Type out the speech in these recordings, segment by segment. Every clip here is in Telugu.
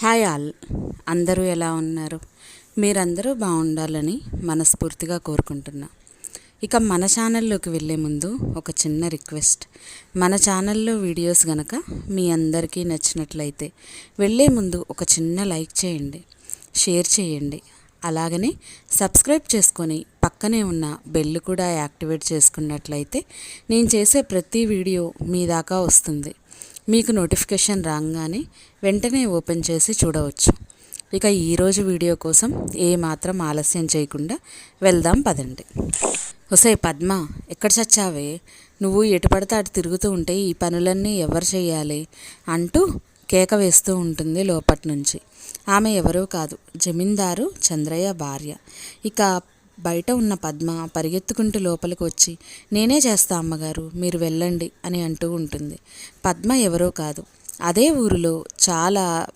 Hi all. అందరూ ఎలా ఉన్నారు? మీరందరూ బాగుండాలని మనస్ఫూర్తిగా కోరుకుంటున్నా. ఇక మన ఛానల్లోకి వెళ్ళే ముందు ఒక చిన్న రిక్వెస్ట్. మన ఛానల్లో వీడియోస్ గనక మీ అందరికీ నచ్చినట్లయితే వెళ్ళే ముందు ఒక చిన్న లైక్ చేయండి షేర్ చేయండి. అలాగనే సబ్స్క్రైబ్ చేసుకొని పక్కనే ఉన్న బెల్ కూడా యాక్టివేట్ చేసుకున్నట్లయితే నేను చేసే ప్రతి వీడియో మీ దాకా వస్తుంది. మీకు నోటిఫికేషన్ రాగానే వెంటనే ఓపెన్ చేసి చూడవచ్చు. ఇక ఈరోజు వీడియో కోసం ఏమాత్రం ఆలస్యం చేయకుండా వెళ్దాం పదండి. ఒసే పద్మ ఎక్కడ చచ్చావే? నువ్వు ఎటు పడితే అటు తిరుగుతూ ఉంటే ఈ పనులన్నీ ఎవరు చేయాలి? అంటూ కేక వేస్తూ ఉంటుంది లోపటి నుంచి ఆమె ఎవరూ కాదు జమీందారు చంద్రయ్య భార్య. ఇక బయట ఉన్న పద్మ పరిగెత్తుకుంటూ లోపలికి వచ్చి నేనే చేస్తా అమ్మగారు మీరు వెళ్ళండి అని అంటూ ఉంటుంది. పద్మ ఎవరో కాదు. అదే ఊరిలో చాలా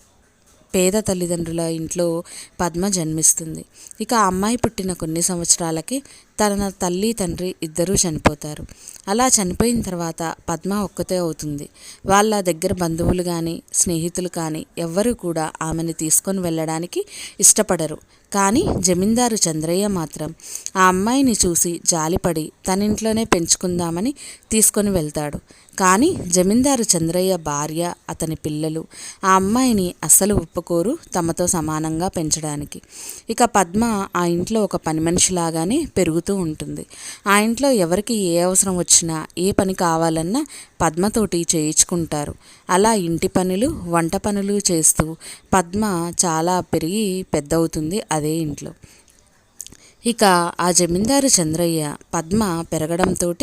పేద తల్లిదండ్రుల ఇంట్లో పద్మ జన్మిస్తుంది. ఇక అమ్మాయి పుట్టిన కొన్ని సంవత్సరాలకి తన తల్లి తండ్రి ఇద్దరూ చనిపోతారు. అలా చనిపోయిన తర్వాత పద్మ ఒక్కతే అవుతుంది. వాళ్ళ దగ్గర బంధువులు కానీ స్నేహితులు కానీ ఎవ్వరూ కూడా ఆమెను తీసుకొని వెళ్ళడానికి ఇష్టపడరు. కానీ జమీందారు చంద్రయ్య మాత్రం ఆ అమ్మాయిని చూసి జాలిపడి తన ఇంట్లోనే పెంచుకుందామని తీసుకొని వెళ్తాడు. కానీ జమీందారు చంద్రయ్య భార్య అతని పిల్లలు ఆ అమ్మాయిని అస్సలు ఒప్పుకోరు తమతో సమానంగా పెంచడానికి. ఇక పద్మ ఆ ఇంట్లో ఒక పని మనిషిలాగానే పెరుగుతూ ఉంటుంది. ఆ ఇంట్లో ఎవరికి ఏ అవసరం వచ్చినా ఏ పని కావాలన్నా పద్మతోటి చేయించుకుంటారు. అలా ఇంటి పనులు వంట పనులు చేస్తూ పద్మ చాలా పెరిగి పెద్దవుతుంది అదే ఇంట్లో. ఇక ఆ జమీందారు చంద్రయ్య పద్మ పెరగడంతో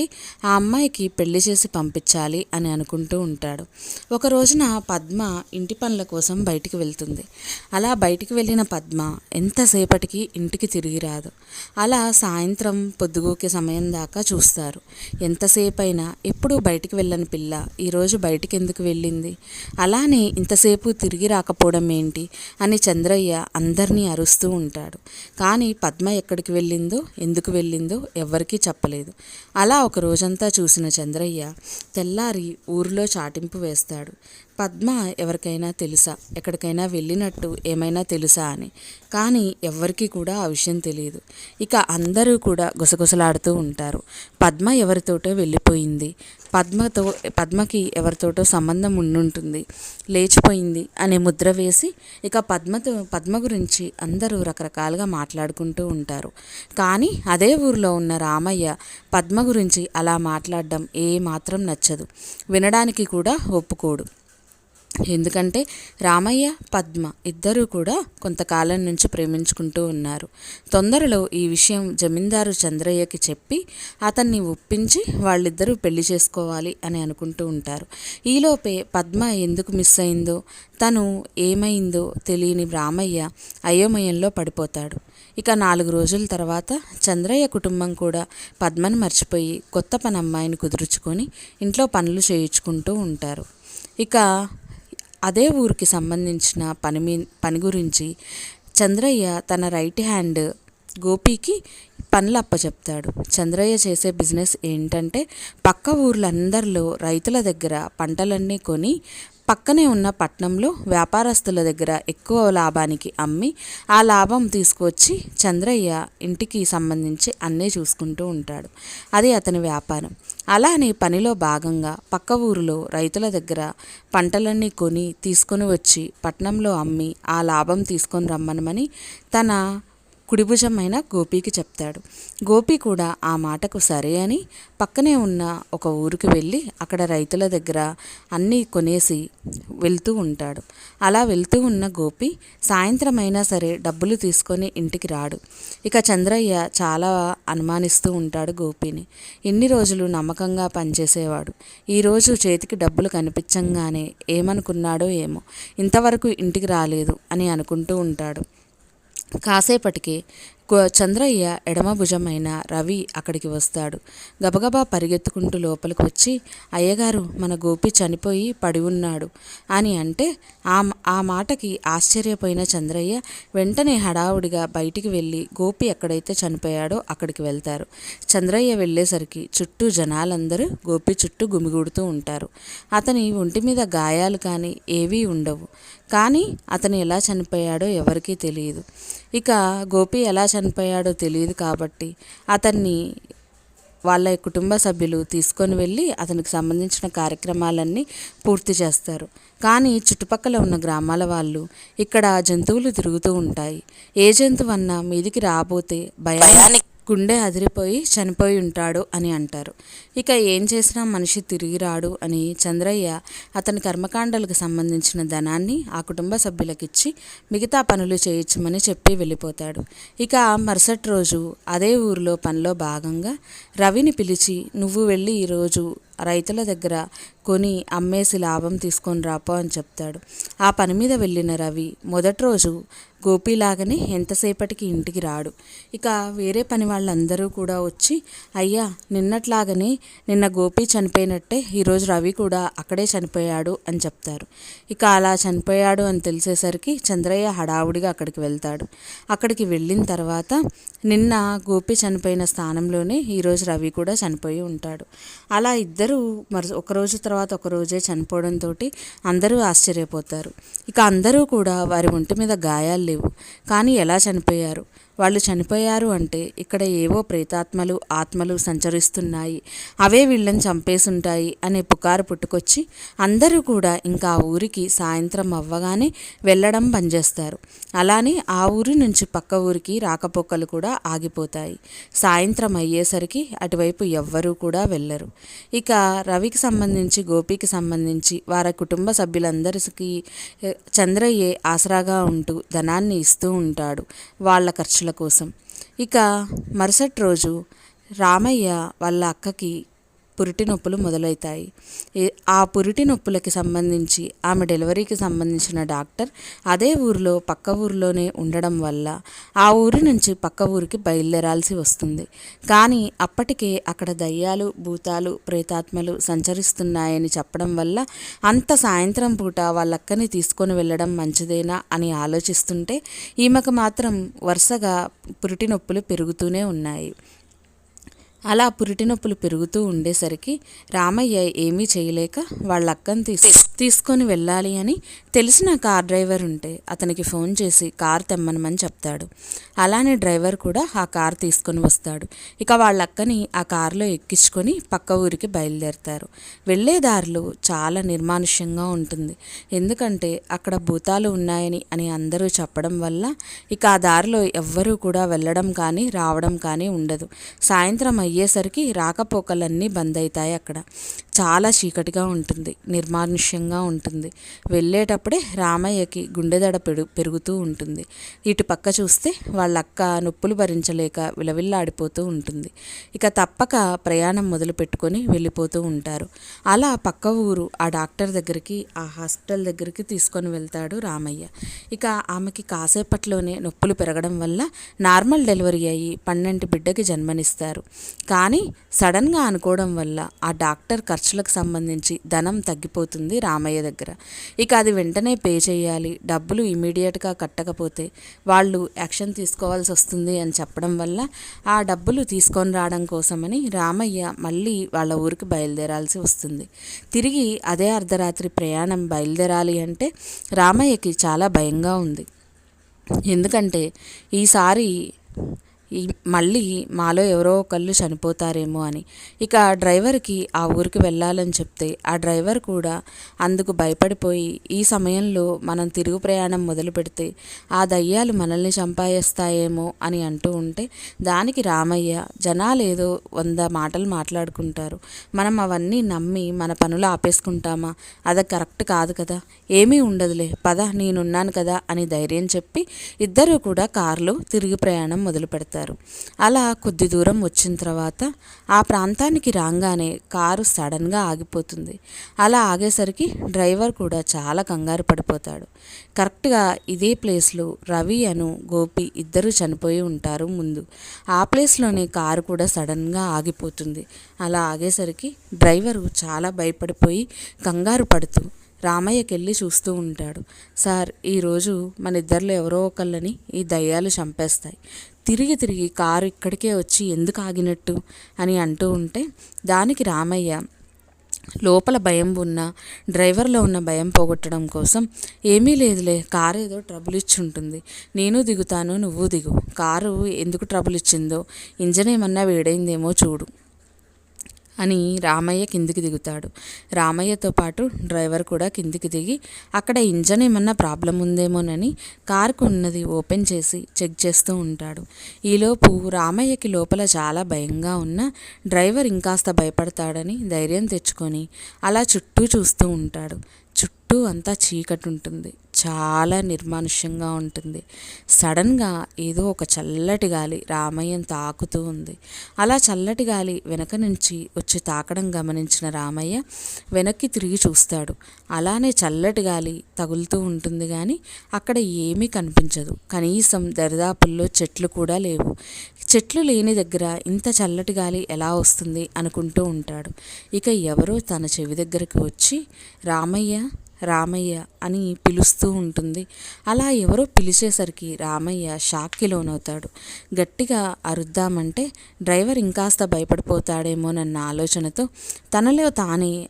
ఆ అమ్మాయికి పెళ్ళి చేసి పంపించాలి అని అనుకుంటూ ఉంటాడు. ఒక రోజున పద్మ ఇంటి పనుల కోసం బయటికి వెళ్తుంది. అలా బయటికి వెళ్ళిన పద్మ ఎంతసేపటికి ఇంటికి తిరిగి రాదు. అలా సాయంత్రం పొద్దుగోకే సమయం దాకా చూస్తారు. ఎంతసేపు అయినా ఎప్పుడు బయటికి వెళ్ళని పిల్ల ఈరోజు బయటికి ఎందుకు వెళ్ళింది? అలానే ఇంతసేపు తిరిగి రాకపోవడం ఏంటి? అని చంద్రయ్య అందరినీ అరుస్తూ ఉంటాడు. కానీ పద్మ ఎక్కడికి ఎక్కడికి వెళ్ళిందో ఎందుకు వెళ్ళిందో ఎవ్వరికీ చెప్పలేదు. అలా ఒక రోజంతా చూసిన చంద్రయ్య తెల్లారి ఊరిలో చాటింపు వేస్తాడు. పద్మ ఎవరికైనా తెలుసా? ఎక్కడికైనా వెళ్ళినట్టు ఏమైనా తెలుసా అని. కానీ ఎవ్వరికీ కూడా ఆ విషయం తెలియదు. ఇక అందరూ కూడా గుసగుసలాడుతూ ఉంటారు. పద్మ ఎవరితోటో వెళ్ళిపోయింది. పద్మతో పద్మకి ఎవరితోటో సంబంధం ఉండుంటుంది. లేచిపోయింది అనే ముద్ర వేసి ఇక పద్మతో పద్మ గురించి అందరూ రకరకాలుగా మాట్లాడుకుంటూ ఉంటారు. కానీ అదే ఊరిలో ఉన్న రామయ్య పద్మ గురించి అలా మాట్లాడడం ఏ మాత్రం నచ్చదు. వినడానికి కూడా ఒప్పుకోడు. ఎందుకంటే రామయ్య పద్మ ఇద్దరూ కూడా కొంతకాలం నుంచి ప్రేమించుకుంటూ ఉన్నారు. తొందరలో ఈ విషయం జమీందారు చంద్రయ్యకి చెప్పి అతన్ని ఒప్పించి వాళ్ళిద్దరూ పెళ్ళి చేసుకోవాలి అని అనుకుంటూ ఉంటారు. ఈలోపే పద్మ ఎందుకు మిస్ అయిందో తను ఏమైందో తెలియని రామయ్య అయోమయంలో పడిపోతాడు. ఇక నాలుగు రోజుల తర్వాత చంద్రయ్య కుటుంబం కూడా పద్మను మర్చిపోయి కొత్త పని అమ్మాయిని కుదుర్చుకొని ఇంట్లో పనులు చేయించుకుంటూ ఉంటారు. ఇక అదే ఊరికి సంబంధించిన పని మీ పని గురించి చంద్రయ్య తన రైట్ హ్యాండ్ గోపికి పనులు అప్పచెప్తాడు. చంద్రయ్య చేసే బిజినెస్ ఏంటంటే పక్క ఊర్లందరిలో రైతుల దగ్గర పంటలన్నీ కొని పక్కనే ఉన్న పట్నంలో వ్యాపారస్తుల దగ్గర ఎక్కువ లాభానికి అమ్మి ఆ లాభం తీసుకువచ్చి చంద్రయ్య ఇంటికి సంబంధించి అన్నీ చూసుకుంటూ ఉంటాడు. అది అతని వ్యాపారం. అలానే పనిలో భాగంగా పక్క ఊరిలో రైతుల దగ్గర పంటలన్నీ కొని తీసుకొని వచ్చి పట్నంలో అమ్మి ఆ లాభం తీసుకొని రమ్మనమని తన కుడిభుజమైన గోపికి చెప్తాడు. గోపి కూడా ఆ మాటకు సరే అని పక్కనే ఉన్న ఒక ఊరికి వెళ్ళి అక్కడ రైతుల దగ్గర అన్నీ కొనేసి వెళ్తూ ఉంటాడు. అలా వెళ్తూ ఉన్న గోపి సాయంత్రం అయినా సరే డబ్బులు తీసుకొని ఇంటికి రాడు. ఇక చంద్రయ్య చాలా అనుమానిస్తూ ఉంటాడు గోపిని. ఎన్ని రోజులు నమ్మకంగా పనిచేసేవాడు. ఈరోజు చేతికి డబ్బులు కనిపించంగానే ఏమనుకున్నాడో ఏమో. ఇంతవరకు ఇంటికి రాలేదు అని అనుకుంటూ ఉంటాడు. కాసేపటికి చంద్రయ్య ఎడమ భుజమైన రవి అక్కడికి వస్తాడు. గబగబా పరిగెత్తుకుంటూ లోపలికి వచ్చి అయ్యగారు మన గోపి చనిపోయి పడి ఉన్నాడు అని అంటే ఆ ఆ మాటకి ఆశ్చర్యపోయిన చంద్రయ్య వెంటనే హడావుడిగా బయటికి వెళ్ళి గోపి ఎక్కడైతే చనిపోయాడో అక్కడికి వెళ్తారు. చంద్రయ్య వెళ్ళేసరికి చుట్టూ జనాలందరూ గోపి చుట్టూ గుమిగూడుతూ ఉంటారు. అతని ఒంటి మీద గాయాలు కానీ ఏవీ ఉండవు. కానీ అతను ఎలా చనిపోయాడో ఎవరికీ తెలియదు. ఇక గోపి ఎలా చనిపోయాడో తెలియదు కాబట్టి అతన్ని వాళ్ళ కుటుంబ సభ్యులు తీసుకొని వెళ్ళి అతనికి సంబంధించిన కార్యక్రమాలన్నీ పూర్తి చేస్తారు. కానీ చుట్టుపక్కల ఉన్న గ్రామాల వాళ్ళు ఇక్కడ జంతువులు తిరుగుతూ ఉంటాయి. ఏ జంతువు అన్నా మీదికి రాబోతే భయానికి గుండె అదిరిపోయి చనిపోయి ఉంటాడు అని అంటారు. ఇక ఏం చేసినా మనిషి తిరిగి రాడు అని చంద్రయ్య అతని కర్మకాండలకు సంబంధించిన ధనాన్ని ఆ కుటుంబ సభ్యులకిచ్చి మిగతా పనులు చేయించమని చెప్పి వెళ్ళిపోతాడు. ఇక మరుసటి రోజు అదే ఊరిలో పనిలో భాగంగా రవిని పిలిచి నువ్వు వెళ్ళి ఈరోజు రైతుల దగ్గర కొని అమ్మేసి లాభం తీసుకొని రాపో అని చెప్తాడు. ఆ పని మీద వెళ్ళిన రవి మొదటి రోజు గోపిలాగానే ఎంతసేపటికి ఇంటికి రాడు. ఇక వేరే పని వాళ్ళందరూ కూడా వచ్చి అయ్యా నిన్నట్లాగనే నిన్న గోపి చనిపోయినట్టే ఈరోజు రవి కూడా అక్కడే చనిపోయాడు అని చెప్తారు. ఇక అలా చనిపోయాడు అని తెలిసేసరికి చంద్రయ్య హడావుడిగా అక్కడికి వెళ్తాడు. అక్కడికి వెళ్ళిన తర్వాత నిన్న గోపి చనిపోయిన స్థానంలోనే ఈరోజు రవి కూడా చనిపోయి ఉంటాడు. అలా ఇద్దరు మరి ఒకరోజు తర్వాత ఒక రోజే చనిపోవడంతో అందరూ ఆశ్చర్యపోతారు. ఇక అందరూ కూడా వారి ఒంటి మీద గాయాలు లేవు. కానీ ఎలా చనిపోయారు? వాళ్ళు చనిపోయారు అంటే ఇక్కడ ఏవో ప్రేతాత్మలు ఆత్మలు సంచరిస్తున్నాయి. అవే వీళ్ళని చంపేసుంటాయి అనే పుకారు పుట్టుకొచ్చి అందరూ కూడా ఇంకా ఆ ఊరికి సాయంత్రం అవ్వగానే వెళ్ళడం పనిచేస్తారు అలానే ఆ ఊరి నుంచి పక్క ఊరికి రాకపోకలు కూడా ఆగిపోతాయి. సాయంత్రం అయ్యేసరికి అటువైపు ఎవ్వరూ కూడా వెళ్ళరు. ఇక రవికి సంబంధించి గోపికి సంబంధించి వారి కుటుంబ సభ్యులందరికీ చంద్రయ్యే ఆసరాగా ఉంటూ ధనాన్ని ఇస్తూ ఉంటాడు. వాళ్ళ ఖర్చుల కోసం. ఇక మరుసటి రోజు రామయ్య వాళ్ళ అక్కకి పురిటి నొప్పులు మొదలవుతాయి. ఆ పురిటి నొప్పులకి సంబంధించి ఆమె డెలివరీకి సంబంధించిన డాక్టర్ అదే ఊరిలో పక్క ఊరిలోనే ఉండడం వల్ల ఆ ఊరి నుంచి పక్క ఊరికి బయలుదేరాల్సి వస్తుంది. కానీ అప్పటికే అక్కడ దయ్యాలు భూతాలు ప్రేతాత్మలు సంచరిస్తున్నాయని చెప్పడం వల్ల అంత సాయంత్రం పూట వాళ్ళక్కని తీసుకొని వెళ్ళడం మంచిదేనా అని ఆలోచిస్తుంటే ఈమెకు మాత్రం వరుసగా పురిటి నొప్పులు పెరుగుతూనే ఉన్నాయి. అలా పురిటి నొప్పులు పెరుగుతూ ఉండేసరికి రామయ్య ఏమీ చేయలేక వాళ్ళ అక్కని తీసి తీసుకొని వెళ్ళాలి అని తెలిసిన కార్ డ్రైవర్ ఉంటే అతనికి ఫోన్ చేసి కార్ తెమ్మనమని చెప్తాడు. అలానే డ్రైవర్ కూడా ఆ కార్ తీసుకొని వస్తాడు. ఇక వాళ్ళ అక్కని ఆ కారులో ఎక్కించుకొని పక్క ఊరికి బయలుదేరుతారు. వెళ్ళే దారిలో చాలా నిర్మానుష్యంగా ఉంటుంది. ఎందుకంటే అక్కడ భూతాలు ఉన్నాయని అని అందరూ చెప్పడం వల్ల ఇక ఆ దారిలో ఎవ్వరూ కూడా వెళ్ళడం కానీ రావడం కానీ ఉండదు. సాయంత్రం అయ్యేసరికి రాకపోకలన్నీ బంద్ అవుతాయి అక్కడ. చాలా చీకటిగా ఉంటుంది. నిర్మానుష్యంగా ఉంటుంది. వెళ్ళేటప్పుడు రామయ్యకి గుండెదడ పెడు పెరుగుతూ ఉంటుంది. ఇటు పక్క చూస్తే వాళ్ళ అక్క నొప్పులు భరించలేక విలవిల్లాడిపోతూ ఉంటుంది. ఇక తప్పక ప్రయాణం మొదలు పెట్టుకొని వెళ్ళిపోతూ ఉంటారు. అలా పక్క ఊరు ఆ డాక్టర్ దగ్గరికి ఆ హాస్పిటల్ దగ్గరికి తీసుకొని వెళ్తాడు రామయ్య. ఇక ఆమెకి కాసేపట్లోనే నొప్పులు పెరగడం వల్ల నార్మల్ డెలివరీ అయ్యి పన్నెండు బిడ్డకి జన్మనిస్తారు. కానీ సడన్గా అనుకోవడం వల్ల ఆ డాక్టర్ ఖర్చులకు సంబంధించి ధనం తగ్గిపోతుంది రామయ్య దగ్గర. ఇక అది వెంటనే పే చేయాలి. డబ్బులు ఇమీడియట్గా కట్టకపోతే వాళ్ళు యాక్షన్ తీసుకోవాల్సి వస్తుంది అని చెప్పడం వల్ల ఆ డబ్బులు తీసుకొని రావడం కోసమని రామయ్య మళ్ళీ వాళ్ళ ఊరికి బయలుదేరాల్సి వస్తుంది. తిరిగి అదే అర్ధరాత్రి ప్రయాణం బయలుదేరాలి అంటే రామయ్యకి చాలా భయంగా ఉంది. ఎందుకంటే ఈసారి ఈ మళ్ళీ మాలో ఎవరో ఒకళ్ళు చనిపోతారేమో అని. ఇక ఆ డ్రైవర్కి ఆ ఊరికి వెళ్ళాలని చెప్తే ఆ డ్రైవర్ కూడా అందుకు భయపడిపోయి ఈ సమయంలో మనం తిరుగు ప్రయాణం మొదలు పెడితే ఆ దయ్యాలు మనల్ని చంపాయేస్తాయేమో అని అంటూ ఉంటే దానికి రామయ్య జనాలు ఏదో వంద మాటలు మాట్లాడుకుంటారు. మనం అవన్నీ నమ్మి మన పనులు ఆపేసుకుంటామా? అది కరెక్ట్ కాదు కదా. ఏమీ ఉండదులే. పద నేనున్నాను కదా అని ధైర్యం చెప్పి ఇద్దరూ కూడా కారులో తిరిగి ప్రయాణం మొదలు పెడతారు చేశారు. అలా కొద్ది దూరం వచ్చిన తర్వాత ఆ ప్రాంతానికి రాగానే కారు సడన్గా ఆగిపోతుంది. అలా ఆగేసరికి డ్రైవర్ కూడా చాలా కంగారు పడిపోతాడు. కరెక్ట్గా ఇదే ప్లేస్లో రవి అను గోపి ఇద్దరు చనిపోయి ఉంటారు ముందు. ఆ ప్లేస్లోనే కారు కూడా సడన్గా ఆగిపోతుంది. అలా ఆగేసరికి డ్రైవరు చాలా భయపడిపోయి కంగారు పడుతూ రామయ్యకి వెళ్ళి చూస్తూ ఉంటాడు. సార్ ఈరోజు మన ఇద్దరిలో ఎవరో ఒకళ్ళని ఈ దయ్యాలు చంపేస్తాయి. తిరిగి తిరిగి కారు ఇక్కడికే వచ్చి ఎందుకు ఆగినట్టు అని అంటూ ఉంటే దానికి రామయ్య లోపల భయం ఉన్న డ్రైవర్లో ఉన్న భయం పోగొట్టడం కోసం ఏమీ లేదులే కారు ఏదో ట్రబుల్ ఇచ్చి ఉంటుంది. నేను దిగుతాను నువ్వు దిగు. కారు ఎందుకు ట్రబుల్ ఇచ్చిందో ఇంజన్ ఏమన్నా వేడైందేమో చూడు. అని రామయ్య కిందికి దిగుతాడు. రామయ్యతో పాటు డ్రైవర్ కూడా కిందికి దిగి అక్కడ ఇంజన్ ఏమన్నా ప్రాబ్లం ఉందేమోనని కారుకు ఉన్నది ఓపెన్ చేసి చెక్ చేస్తూ ఉంటాడు. ఈలోపు రామయ్యకి లోపల చాలా భయంగా ఉన్న డ్రైవర్ ఇంకాస్త భయపడతాడని ధైర్యం తెచ్చుకొని అలా చుట్టూ చూస్తూ ఉంటాడు. చుట్టూ అంతా చీకటి ఉంటుంది చాలా నిర్మానుష్యంగా ఉంటుంది. సడన్గా ఏదో ఒక చల్లటి గాలి రామయ్యను తాకుతూ ఉంది. అలా చల్లటి గాలి వెనక నుంచి వచ్చి తాకడం గమనించిన రామయ్య వెనక్కి తిరిగి చూస్తాడు. అలానే చల్లటి గాలి తగులుతూ ఉంటుంది కానీ అక్కడ ఏమీ కనిపించదు. కనీసం దరిదాపుల్లో చెట్లు కూడా లేవు. చెట్లు లేని దగ్గర ఇంత చల్లటి గాలి ఎలా వస్తుంది అనుకుంటూ ఉంటాడు. ఇక ఎవరో తన చెవి దగ్గరికి వచ్చి రామయ్య రామయ్య అని పిలుస్తూ ఉంటుంది. అలా ఎవరో పిలిచేసరికి రామయ్య షాక్కి లోనవుతాడు గట్టిగా అరుద్దామంటే డ్రైవర్ ఇంకాస్త భయపడిపోతాడేమోనన్న ఆలోచనతో తనలో తానే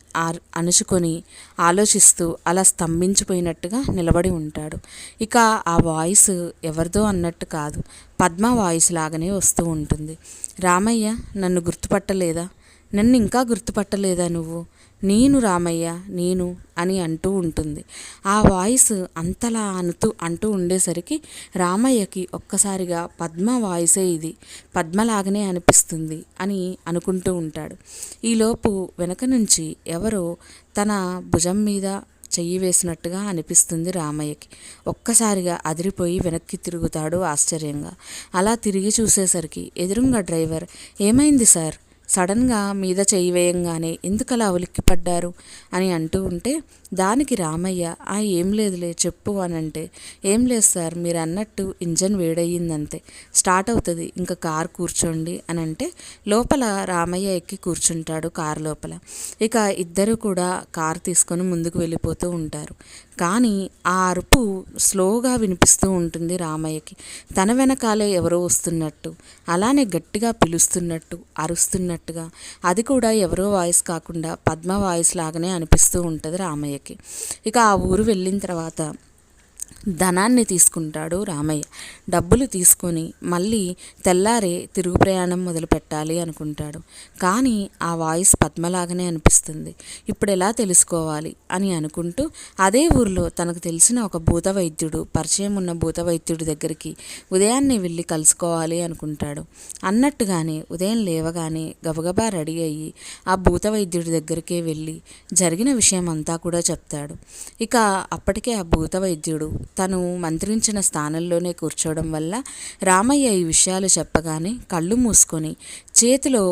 అణుచుకొని ఆలోచిస్తూ అలా స్తంభించిపోయినట్టుగా నిలబడి ఉంటాడు. ఇక ఆ వాయిస్ ఎవరిదో అన్నట్టు కాదు పద్మ వాయిస్ లాగానే వస్తూ ఉంటుంది. రామయ్య నన్ను గుర్తుపట్టలేదా? నన్ను ఇంకా గుర్తుపట్టలేదా నువ్వు? నేను రామయ్య నేను అని అంటూ ఉంటుంది. ఆ వాయిస్ అంతలా అనుతూ అంటూ ఉండేసరికి రామయ్యకి ఒక్కసారిగా పద్మ వాయిసే ఇది. పద్మలాగనే అనిపిస్తుంది అని అనుకుంటూ ఉంటాడు. ఈలోపు వెనక నుంచి ఎవరో తన భుజం మీద చెయ్యి వేసినట్టుగా అనిపిస్తుంది రామయ్యకి. ఒక్కసారిగా అదిరిపోయి వెనక్కి తిరుగుతాడు ఆశ్చర్యంగా. అలా తిరిగి చూసేసరికి ఎదురుంగా డ్రైవర్ ఏమైంది సార్? సడన్గా మీద చేయి వేయంగానే ఎందుకలా ఉలిక్కిపడ్డారు అని అంటూ ఉంటే దానికి రామయ్య ఆ ఏం లేదులే చెప్పు అని అంటే ఏం లేదు సార్ మీరు అన్నట్టు ఇంజన్ వేడయ్యిందంతే స్టార్ట్ అవుతుంది ఇంకా కార్ కూర్చోండి అని అంటే లోపల రామయ్య ఎక్కి కూర్చుంటాడు కార్ లోపల. ఇక ఇద్దరు కూడా కార్ తీసుకొని ముందుకు వెళ్ళిపోతూ ఉంటారు. కానీ ఆ అరుపు స్లోగా వినిపిస్తూ ఉంటుంది రామయ్యకి. తన వెనకాలే ఎవరో వస్తున్నట్టు అలానే గట్టిగా పిలుస్తున్నట్టు అరుస్తున్నట్టుగా. అది కూడా ఎవరో వాయిస్ కాకుండా పద్మ వాయిస్ లాగానే అనిపిస్తూ ఉంటుంది రామయ్యకి. ఇక ఆ ఊరు వెళ్ళిన తర్వాత ధనాన్ని తీసుకుంటాడు రామయ్య. డబ్బులు తీసుకొని మళ్ళీ తెల్లారే తిరుగు ప్రయాణం మొదలు పెట్టాలి అనుకుంటాడు. కానీ ఆ వాయిస్ పద్మలాగానే అనిపిస్తుంది. ఇప్పుడు ఎలా తెలుసుకోవాలి అని అనుకుంటూ అదే ఊరిలో తనకు తెలిసిన ఒక భూత వైద్యుడు పరిచయం ఉన్న భూత వైద్యుడి దగ్గరికి ఉదయాన్నే వెళ్ళి కలుసుకోవాలి అనుకుంటాడు. అన్నట్టుగానే ఉదయం లేవగానే గబగబా రెడీ అయ్యి ఆ భూత వైద్యుడి దగ్గరికే వెళ్ళి జరిగిన విషయం అంతా కూడా చెప్తాడు. ఇక అప్పటికే ఆ భూత వైద్యుడు తను మంత్రించిన స్థానంలోనే కూర్చోవడం వల్ల రామయ్య ఈ విషయాలు చెప్పగానే కళ్ళు మూసుకొని చేతిలో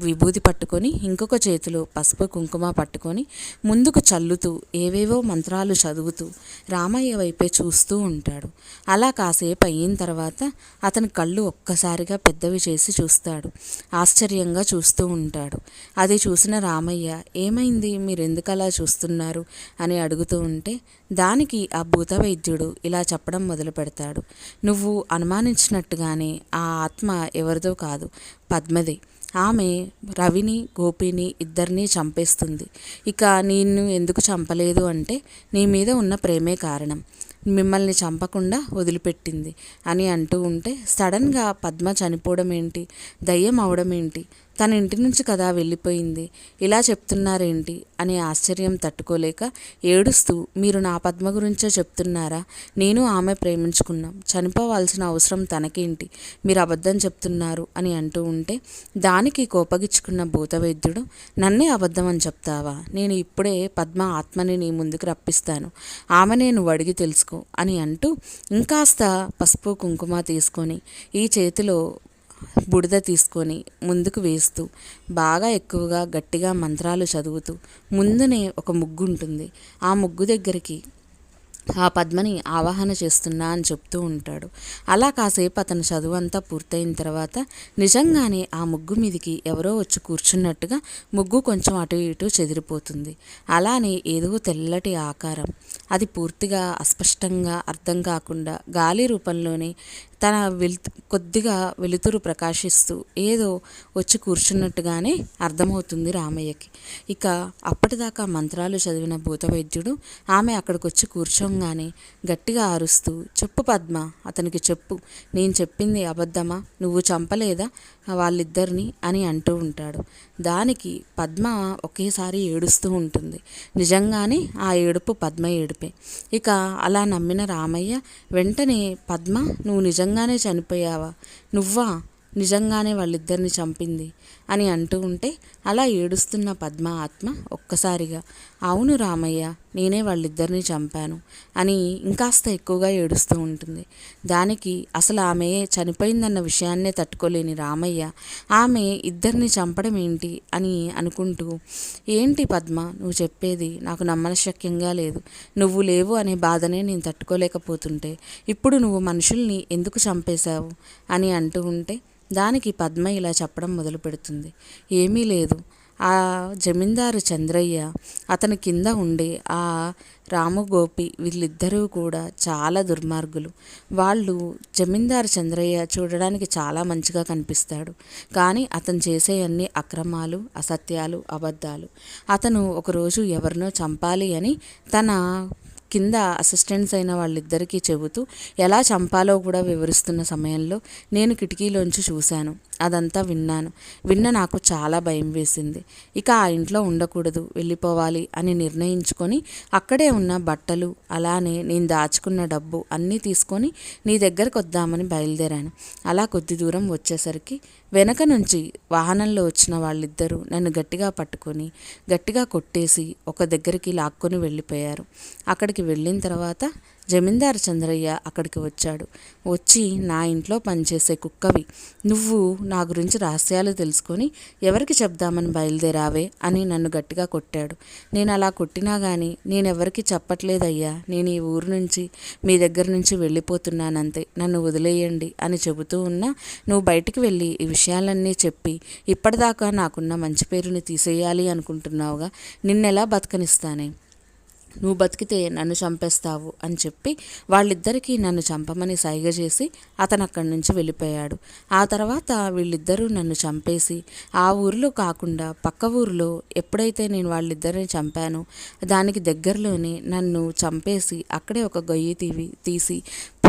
విభూతి పట్టుకొని ఇంకొక చేతిలో పసుపు కుంకుమ పట్టుకొని ముందుకు చల్లుతూ ఏవేవో మంత్రాలు చదువుతూ రామయ్య వైపే చూస్తూ ఉంటాడు. అలా కాసేపు అయిన తర్వాత అతని కళ్ళు ఒక్కసారిగా పెద్దవి చేసి చూస్తాడు. ఆశ్చర్యంగా చూస్తూ ఉంటాడు. అది చూసిన రామయ్య ఏమైంది? మీరెందుకు అలా చూస్తున్నారు? అని అడుగుతూ ఉంటే దానికి ఆ భూత వైద్యుడు ఇలా చెప్పడం మొదలు పెడతాడు. నువ్వు అనుమానించినట్టుగానే ఆ ఆత్మ ఎవరిదో కాదు పద్మదే. ఆమె రవిని గోపిని ఇద్దరిని చంపేస్తుంది. ఇక నిన్ను ఎందుకు చంపలేదు అంటే నీ మీద ఉన్న ప్రేమే కారణం. మిమ్మల్ని చంపకుండా వదిలిపెట్టింది అని అంటూ ఉంటే సడన్గా పద్మ చనిపోవడం ఏంటి దయ్యం అవడం ఏంటి తన ఇంటి నుంచి కదా వెళ్ళిపోయింది? ఇలా చెప్తున్నారేంటి? అనే ఆశ్చర్యం తట్టుకోలేక ఏడుస్తూ మీరు నా పద్మ గురించే చెప్తున్నారా? నేను ఆమె ప్రేమించుకున్నాం. చనిపోవాల్సిన అవసరం తనకేంటి? మీరు అబద్ధం చెప్తున్నారు అని అంటూ ఉంటే దానికి కోపగించుకున్న భూతవైద్యుడు నన్నే అబద్ధం అని చెప్తావా? నేను ఇప్పుడే పద్మ ఆత్మని నీ ముందుకు రప్పిస్తాను. ఆమె నేను అడిగి తెలుసుకో అని అంటూ ఇంకాస్త పసుపు కుంకుమ తీసుకొని ఈ చేతిలో బుడిద తీసుకొని ముందుకు వేస్తూ బాగా ఎక్కువగా గట్టిగా మంత్రాలు చదువుతూ ముందునే ఒక ముగ్గు ఉంటుంది ఆ ముగ్గు దగ్గరికి ఆ పద్మని ఆవాహన చేస్తున్నా అని చెప్తూ ఉంటాడు. అలా కాసేపు అతని చదువు అంతా పూర్తయిన తర్వాత నిజంగానే ఆ ముగ్గు మీదికి ఎవరో వచ్చి కూర్చున్నట్టుగా ముగ్గు కొంచెం అటు ఇటు చెదిరిపోతుంది. అలానే ఏదో తెల్లటి ఆకారం. అది పూర్తిగా అస్పష్టంగా అర్థం కాకుండా గాలి రూపంలోనే తన వెలు కొద్దిగా వెలుతురు ప్రకాశిస్తూ ఏదో వచ్చి కూర్చున్నట్టుగానే అర్థమవుతుంది రామయ్యకి. ఇక అప్పటిదాకా మంత్రాలు చదివిన భూత వైద్యుడు ఆమె అక్కడికి వచ్చి కూర్చోంగానే గట్టిగా అరుస్తూ చెప్పు పద్మ అతనికి చెప్పు. నేను చెప్పింది అబద్ధమా? నువ్వు చంపలేదా వాళ్ళిద్దరిని? అని అంటూ ఉంటాడు. దానికి పద్మ ఒకేసారి ఏడుస్తూ ఉంటుంది. నిజంగానే ఆ ఏడుపు పద్మ ఏడుపే. ఇక అలా నమ్మిన రామయ్య వెంటనే పద్మ నువ్వు నిజంగానే చనిపోయావా? నువ్వా? నిజంగానే వాళ్ళిద్దరిని చంపింది? అని అంటూ ఉంటే అలా ఏడుస్తున్న పద్మ ఆత్మ ఒక్కసారిగా అవును రామయ్య నేనే వాళ్ళిద్దరిని చంపాను అని ఇంకాస్త ఎక్కువగా ఏడుస్తూ ఉంటుంది. దానికి అసలు ఆమె చనిపోయిందన్న విషయాన్నే తట్టుకోలేని రామయ్య ఆమె ఇద్దరిని చంపడం ఏంటి అని అనుకుంటూ ఏంటి పద్మ నువ్వు చెప్పేది నాకు నమ్మనశక్యంగా లేదు. నువ్వు లేవు అనే బాధనే నేను తట్టుకోలేకపోతుంటే ఇప్పుడు నువ్వు మనుషుల్ని ఎందుకు చంపేశావు? అని అంటూ ఉంటే దానికి పద్మ ఇలా చెప్పడం మొదలు పెడుతుంది ఏమీ లేదు. ఆ జమీందారు చంద్రయ్య అతని కింద ఉండే ఆ రామగోపి వీళ్ళిద్దరూ కూడా చాలా దుర్మార్గులు. వాళ్ళు జమీందారు చంద్రయ్య చూడడానికి చాలా మంచిగా కనిపిస్తాడు. కానీ అతను చేసే అన్ని అక్రమాలు అసత్యాలు అబద్ధాలు. అతను ఒకరోజు ఎవరినో చంపాలి అని తన కింద అసిస్టెంట్స్ అయిన వాళ్ళిద్దరికీ చెబుతూ ఎలా చంపాలో కూడా వివరిస్తున్న సమయంలో నేను కిటికీలోంచి చూశాను అదంతా విన్నాను. విన్న నాకు చాలా భయం వేసింది. ఇక ఆ ఇంట్లో ఉండకూడదు వెళ్ళిపోవాలి అని నిర్ణయించుకొని అక్కడే ఉన్న బట్టలు అలానే నేను దాచుకున్న డబ్బు అన్నీ తీసుకొని నీ దగ్గరకు వద్దామని బయలుదేరాను. అలా కొద్ది దూరం వచ్చేసరికి వెనక నుంచి వాహనంలో వచ్చిన వాళ్ళిద్దరూ నన్ను గట్టిగా పట్టుకొని గట్టిగా కొట్టేసి ఒక దగ్గరికి లాక్కొని వెళ్ళిపోయారు. అక్కడికి వెళ్ళిన తర్వాత జమీందారు చంద్రయ్య అక్కడికి వచ్చాడు. వచ్చి నా ఇంట్లో పనిచేసే కుక్కవి. నువ్వు నా గురించి రహస్యాలు తెలుసుకొని ఎవరికి చెప్దామని బయలుదేరావే అని నన్ను గట్టిగా కొట్టాడు. నేను అలా కొట్టినా కానీ నేను ఎవరికి చెప్పట్లేదయ్యా. నేను ఈ ఊరు నుంచి మీ దగ్గర నుంచి వెళ్ళిపోతున్నానంతే. నన్ను వదిలేయండి అని చెబుతూ ఉన్నా నువ్వు బయటికి వెళ్ళి ఈ విషయాలన్నీ చెప్పి ఇప్పటిదాకా నాకున్న మంచి పేరుని తీసేయాలి అనుకుంటున్నావుగా. నిన్నెలా బతకనిస్తానే? నువ్వు బతికితే నన్ను చంపేస్తావు అని చెప్పి వాళ్ళిద్దరికీ నన్ను చంపమని సైగ చేసి అతను అక్కడి నుంచి వెళ్ళిపోయాడు. ఆ తర్వాత వీళ్ళిద్దరూ నన్ను చంపేసి ఆ ఊరిలో కాకుండా పక్క ఊరిలో ఎప్పుడైతే నేను వాళ్ళిద్దరిని చంపానో దానికి దగ్గరలోనే నన్ను చంపేసి అక్కడే ఒక గొయ్యి తీవి తీసి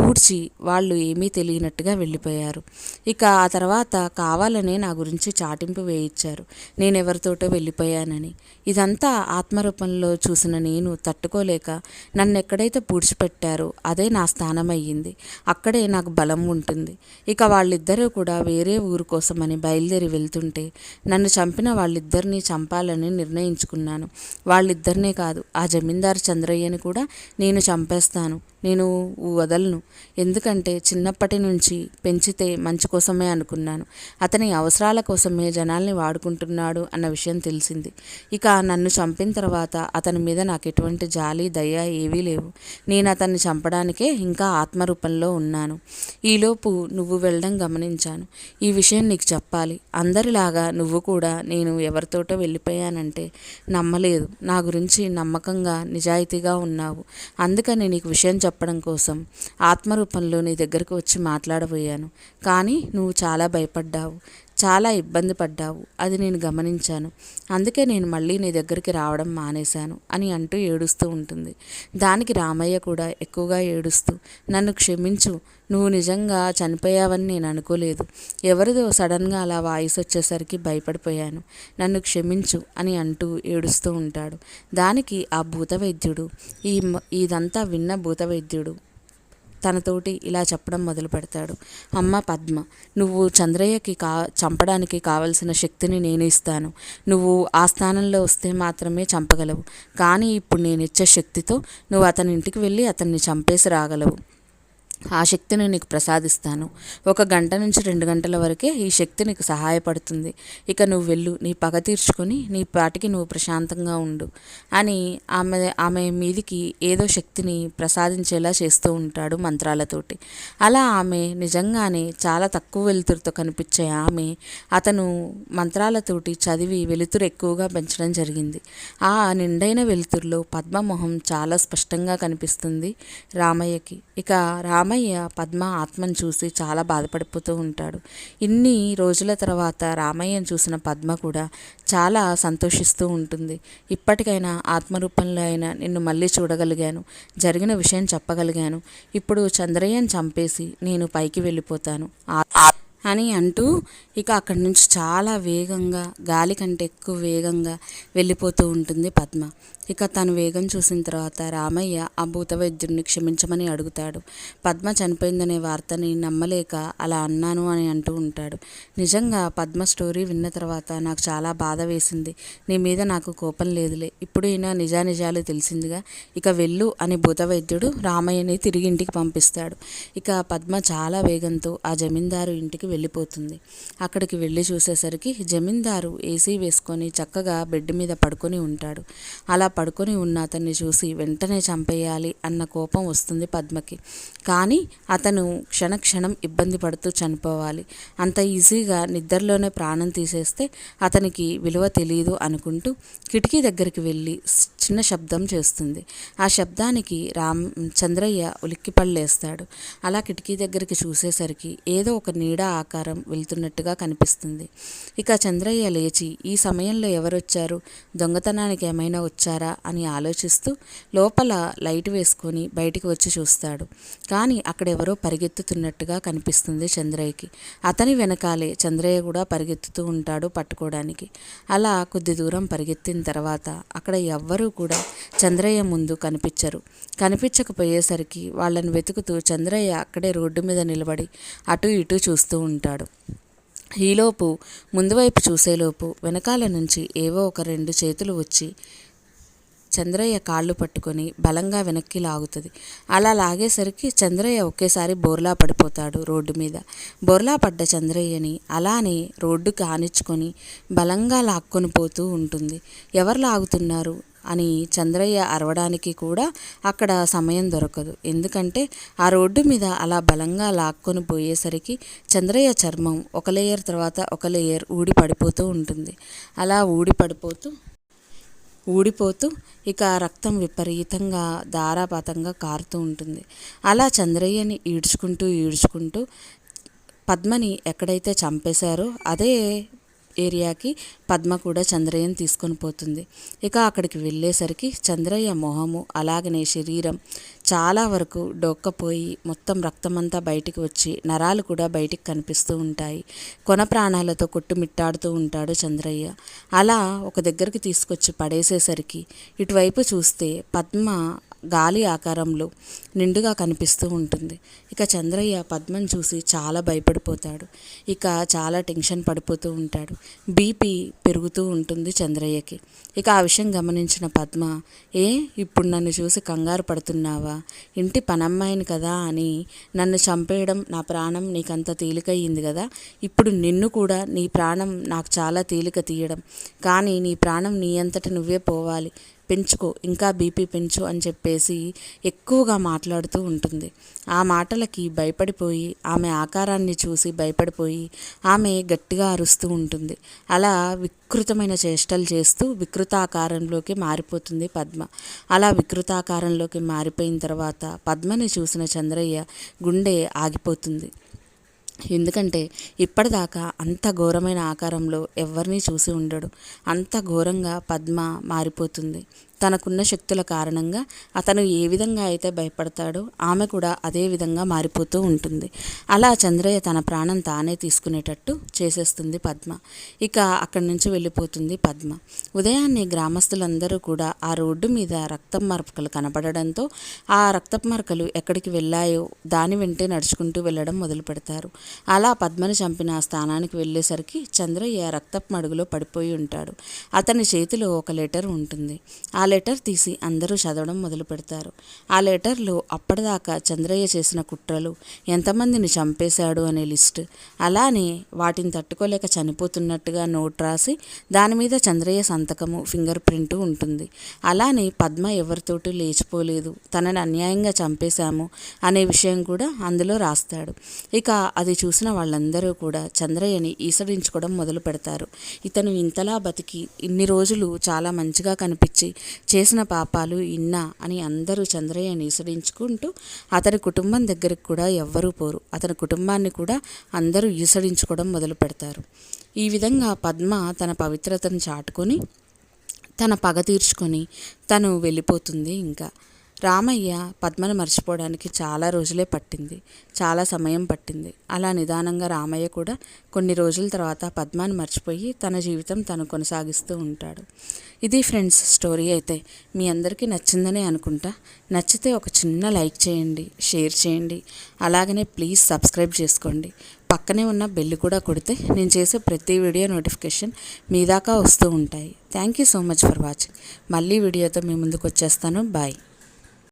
పూడ్చి వాళ్ళు ఏమీ తెలియనట్టుగా వెళ్ళిపోయారు. ఇక ఆ తర్వాత కావాలనే నా గురించి చాటింపు వేయించారు. నేను ఎవరితోటో వెళ్ళిపోయానని. ఇదంతా ఆత్మరూపంలో చూసిన నేను తట్టుకోలేక నన్ను ఎక్కడైతే పూడ్చిపెట్టారో అదే నా స్థానం అయ్యింది అక్కడే నాకు బలం ఉంటుంది. ఇక వాళ్ళిద్దరూ కూడా వేరే ఊరు కోసమని బయలుదేరి వెళ్తుంటే నన్ను చంపిన వాళ్ళిద్దరినీ చంపాలని నిర్ణయించుకున్నాను. వాళ్ళిద్దరినే కాదు ఆ జమీందారు చంద్రయ్యని కూడా నేను చంపేస్తాను. నేను వదలను. ఎందుకంటే చిన్నప్పటి నుంచి పెంచితే మంచి కోసమే అనుకున్నాను. అతని అవసరాల కోసమే జనాల్ని వాడుకుంటున్నాడు అన్న విషయం తెలిసింది. ఇక నన్ను చంపిన తర్వాత అతని మీద నాకు ఎటువంటి జాలి దయ ఏవీ లేవు. నేను అతన్ని చంపడానికే ఇంకా ఆత్మరూపంలో ఉన్నాను. ఈలోపు నువ్వు వెళ్ళడం గమనించాను. ఈ విషయం నీకు చెప్పాలి. అందరిలాగా నువ్వు కూడా నేను ఎవరితోటో వెళ్ళిపోయానంటే నమ్మలేదు. నా గురించి నమ్మకంగా నిజాయితీగా ఉన్నావు. అందుకని నీకు విషయం చెప్పడం కోసం ఆత్మరూపంలో నీ దగ్గరకు వచ్చి మాట్లాడబోయాను. కానీ నువ్వు చాలా భయపడ్డావు. చాలా ఇబ్బంది పడ్డావు. అది నేను గమనించాను. అందుకే నేను మళ్ళీ నీ దగ్గరికి రావడం మానేశాను అని అంటూ ఏడుస్తూ ఉంటుంది. దానికి రామయ్య కూడా ఎక్కువగా ఏడుస్తూ నన్ను క్షమించు నువ్వు నిజంగా చనిపోయావని నేను అనుకోలేదు. ఎవరిదో సడన్గా అలా వాయిస్ వచ్చేసరికి భయపడిపోయాను. నన్ను క్షమించు అని అంటూ ఏడుస్తూ ఉంటాడు. దానికి ఆ భూత వైద్యుడు ఈ ఇదంతా విన్న భూత వైద్యుడు తనతోటి ఇలా చెప్పడం మొదలు పెడతాడు. అమ్మ పద్మ నువ్వు చంద్రయ్యకి కా చంపడానికి కావలసిన శక్తిని నేను ఇస్తాను. నువ్వు ఆ స్థానంలో వస్తే మాత్రమే చంపగలవు. కానీ ఇప్పుడు నేను ఇచ్చే శక్తితో నువ్వు అతని ఇంటికి వెళ్ళి అతన్ని చంపేసి రాగలవు. ఆ శక్తిని నీకు ప్రసాదిస్తాను. ఒక గంట నుంచి రెండు గంటల వరకే ఈ శక్తి నీకు సహాయపడుతుంది. ఇక నువ్వు వెళ్ళు నీ పగ తీర్చుకొని నీ పాటికి నువ్వు ప్రశాంతంగా ఉండు అని ఆమె ఆమె మీదికి ఏదో శక్తిని ప్రసాదించేలా చేస్తూ ఉంటాడు మంత్రాలతోటి. అలా ఆమె నిజంగానే చాలా తక్కువ వెలుతురుతో కనిపించే ఆమె అతను మంత్రాలతోటి చదివి వెలుతురు ఎక్కువగా పెంచడం జరిగింది. ఆ నిండైన వెలుతురులో పద్మమొహం చాలా స్పష్టంగా కనిపిస్తుంది రామయ్యకి. ఇక రామయ్య రామయ్య పద్మ ఆత్మను చూసి చాలా బాధపడిపోతూ ఉంటాడు. ఇన్ని రోజుల తర్వాత రామయ్యను చూసిన పద్మ కూడా చాలా సంతోషిస్తూ ఉంటుంది. ఇప్పటికైనా ఆత్మరూపంలో అయినా నిన్ను మళ్ళీ చూడగలిగాను జరిగిన విషయం చెప్పగలిగాను. ఇప్పుడు చంద్రయ్యను చంపేసి నేను పైకి వెళ్ళిపోతాను. అని అంటూ ఇక అక్కడి నుంచి చాలా వేగంగా గాలి కంటే ఎక్కువ వేగంగా వెళ్ళిపోతూ ఉంటుంది పద్మ. ఇక తను వేగం చూసిన తర్వాత రామయ్య ఆ భూత వైద్యుడిని క్షమించమని అడుగుతాడు. పద్మ చనిపోయిందనే వార్తని నమ్మలేక అలా అన్నాను అని అంటూ ఉంటాడు. నిజంగా పద్మ స్టోరీ విన్న తర్వాత నాకు చాలా బాధ వేసింది. నీ మీద నాకు కోపం లేదులే. ఇప్పుడైనా నిజానిజాలు తెలిసిందిగా. ఇక వెళ్ళు అని భూత వైద్యుడు రామయ్యని తిరిగి ఇంటికి పంపిస్తాడు. ఇక పద్మ చాలా వేగంతో ఆ జమీందారు ఇంటికి వెళ్ళిపోతుంది. అక్కడికి వెళ్ళి చూసేసరికి జమీందారు ఏసీ వేసుకొని చక్కగా బెడ్ మీద పడుకొని ఉంటాడు. అలా పడుకొని ఉన్న అతన్ని చూసి వెంటనే చంపేయాలి అన్న కోపం వస్తుంది పద్మకి. కానీ అతను క్షణక్షణం ఇబ్బంది పడుతూ చనిపోవాలి. అంత ఈజీగా నిద్రలోనే ప్రాణం తీసేస్తే అతనికి విలువ తెలియదు అనుకుంటూ కిటికీ దగ్గరికి వెళ్ళి చిన్న శబ్దం చేస్తుంది. ఆ శబ్దానికి రామ్ చంద్రయ్య ఉలిక్కిపళ్ళేస్తాడు. అలా కిటికీ దగ్గరికి చూసేసరికి ఏదో ఒక నీడ ఆకారం వెళ్తున్నట్టుగా కనిపిస్తుంది. ఇక చంద్రయ్య లేచి ఈ సమయంలో ఎవరొచ్చారు? దొంగతనానికి ఏమైనా వచ్చారా? అని ఆలోచిస్తూ లోపల లైట్ వేసుకొని బయటికి వచ్చి చూస్తాడు. కానీ అక్కడ ఎవరో పరిగెత్తుతున్నట్టుగా కనిపిస్తుంది చంద్రయ్యకి. అతని వెనకాలే చంద్రయ్య కూడా పరిగెత్తుతూ ఉంటాడు పట్టుకోవడానికి అలా కొద్ది దూరం పరిగెత్తిన తర్వాత అక్కడ ఎవ్వరూ కూడా చంద్రయ్య ముందు కనిపించరు. కనిపించకపోయేసరికి వాళ్ళని వెతుకుతూ చంద్రయ్య అక్కడే రోడ్డు మీద నిలబడి అటు ఇటు చూస్తూ ఉంటాడు. ఈలోపు ముందువైపు చూసేలోపు వెనకాల నుంచి ఏవో ఒక రెండు చేతులు వచ్చి చంద్రయ్య కాళ్ళు పట్టుకొని బలంగా వెనక్కి లాగుతుంది. అలా లాగేసరికి చంద్రయ్య ఒకేసారి బోర్లా పడిపోతాడు రోడ్డు మీద. బోర్లా పడ్డ చంద్రయ్యని అలానే రోడ్డు కానిచ్చుకొని బలంగా లాక్కొని పోతూ ఉంటుంది. ఎవరు లాగుతున్నారు? అని చంద్రయ్య అరవడానికి కూడా అక్కడ సమయం దొరకదు. ఎందుకంటే ఆ రోడ్డు మీద అలా బలంగా లాక్కొని పోయేసరికి చంద్రయ్య చర్మం ఒక లేయర్ తర్వాత ఒక లేయర్ ఊడి పడిపోతూ ఉంటుంది. అలా ఊడి పడిపోతూ ఊడిపోతూ ఇక రక్తం విపరీతంగా ధారాపాతంగా కారుతూ ఉంటుంది. అలా చంద్రయ్యని ఈడ్చుకుంటూ ఈడ్చుకుంటూ పద్మని ఎక్కడైతే చంపేశారో అదే ఏరియాకి పద్మ కూడా చంద్రయ్యను తీసుకొని పోతుంది. ఇక అక్కడికి వెళ్ళేసరికి చంద్రయ్య మొహము అలాగనే శరీరం చాలా వరకు డొక్కపోయి మొత్తం రక్తమంతా బయటికి వచ్చి నరాలు కూడా బయటికి కనిపిస్తూ ఉంటాయి. కొన ప్రాణాలతో కొట్టుమిట్టాడుతూ ఉంటాడు చంద్రయ్య. అలా ఒక దగ్గరికి తీసుకొచ్చి పడేసేసరికి ఇటువైపు చూస్తే పద్మ గాలి ఆకారంలో నిండుగా కనిపిస్తూ ఉంటుంది. ఇక చంద్రయ్య పద్మను చూసి చాలా భయపడిపోతాడు. ఇక చాలా టెన్షన్ పడిపోతూ ఉంటాడు. బీపీ పెరుగుతూ ఉంటుంది చంద్రయ్యకి. ఇక ఆ విషయం గమనించిన పద్మ ఏ ఇప్పుడు నన్ను చూసి కంగారు పడుతున్నావా? ఇంటి పనమ్మాయిని కదా అని నన్ను చంపేయడం నా ప్రాణం నీకంత తేలికయ్యింది కదా? ఇప్పుడు నిన్ను కూడా నీ ప్రాణం నాకు చాలా తేలిక తీయడం. కానీ నీ ప్రాణం నీ అంతట నువ్వే పోవాలి. పెంచుకో ఇంకా బీపీ పెంచు అని చెప్పేసి ఎక్కువగా మాట్లాడుతూ ఉంటుంది. ఆ మాటలకి భయపడిపోయి ఆమె ఆకారాన్ని చూసి భయపడిపోయి ఆమె గట్టిగా అరుస్తూ ఉంటుంది. అలా వికృతమైన చేష్టలు చేస్తూ వికృతాకారంలోకి మారిపోతుంది పద్మ. అలా వికృతాకారంలోకి మారిపోయిన తర్వాత పద్మని చూసిన చంద్రయ్య గుండె ఆగిపోతుంది. ఎందుకంటే ఇప్పటిదాకా అంత ఘోరమైన ఆకారంలో ఎవరిని చూసి ఉండడు. అంత ఘోరంగా పద్మ మారిపోతుంది. తనకున్న శక్తుల కారణంగా అతను ఏ విధంగా అయితే భయపడతాడో ఆమె కూడా అదే విధంగా మారిపోతూ ఉంటుంది. అలా చంద్రయ్య తన ప్రాణం తానే తీసుకునేటట్టు చేసేస్తుంది పద్మ. ఇక అక్కడి నుంచి వెళ్ళిపోతుంది పద్మ. ఉదయాన్నే గ్రామస్తులందరూ కూడా ఆ రోడ్డు మీద రక్తం మరకలు కనపడడంతో ఆ రక్తపు మరకలు ఎక్కడికి వెళ్ళాయో దాని వెంటే నడుచుకుంటూ వెళ్ళడం మొదలు పెడతారు. అలా పద్మని చంపిన ఆ స్థానానికి వెళ్ళేసరికి చంద్రయ్య రక్తపు మడుగులో పడిపోయి ఉంటాడు. అతని చేతిలో ఒక లెటర్ ఉంటుంది. ఆ లెటర్ తీసి అందరూ చదవడం మొదలు పెడతారు. ఆ లెటర్లో అప్పటిదాకా చంద్రయ్య చేసిన కుట్రలు ఎంతమందిని చంపేశాడు అనే లిస్ట్ అలానే వాటిని తట్టుకోలేక చనిపోతున్నట్టుగా నోట్ రాసి దాని మీద చంద్రయ్య సంతకము ఫింగర్ ప్రింట్ ఉంటుంది. అలానే పద్మ ఎవరితోటి లేచిపోలేదు. తనని అన్యాయంగా చంపేశాము అనే విషయం కూడా అందులో రాస్తాడు. ఇక అది చూసిన వాళ్ళందరూ కూడా చంద్రయ్యని ఈసడించుకోవడం మొదలు పెడతారు. ఇతను ఇంతలా బతికి ఇన్ని రోజులు చాలా మంచిగా కనిపించి చేసిన పాపాలు ఇన్నా అని అందరూ చంద్రయ్యని ఈసడించుకుంటూ అతని కుటుంబం దగ్గరికి కూడా ఎవ్వరూ పోరు. అతని కుటుంబాన్ని కూడా అందరూ ఈసడించుకోవడం మొదలు పెడతారు. ఈ విధంగా పద్మ తన పవిత్రతను చాటుకొని తన పగ తీర్చుకొని తను వెళ్ళిపోతుంది ఇంకా. రామయ్య పద్మను మర్చిపోవడానికి చాలా రోజులే పట్టింది. చాలా సమయం పట్టింది. అలా నిదానంగా రామయ్య కూడా కొన్ని రోజుల తర్వాత పద్మాను మర్చిపోయి తన జీవితం తను కొనసాగిస్తూ ఉంటాడు. ఇది ఫ్రెండ్స్ స్టోరీ అయితే. మీ అందరికీ నచ్చిందనే అనుకుంటా. నచ్చితే ఒక చిన్న లైక్ చేయండి షేర్ చేయండి. అలాగనే ప్లీజ్ సబ్స్క్రైబ్ చేసుకోండి. పక్కనే ఉన్న బెల్ కూడా కొడితే నేను చేసే ప్రతి వీడియో నోటిఫికేషన్ మీ దాకా వస్తూ ఉంటాయి. Thank you so much for watching. మళ్ళీ వీడియోతో మీ ముందుకు వచ్చేస్తాను. బాయ్.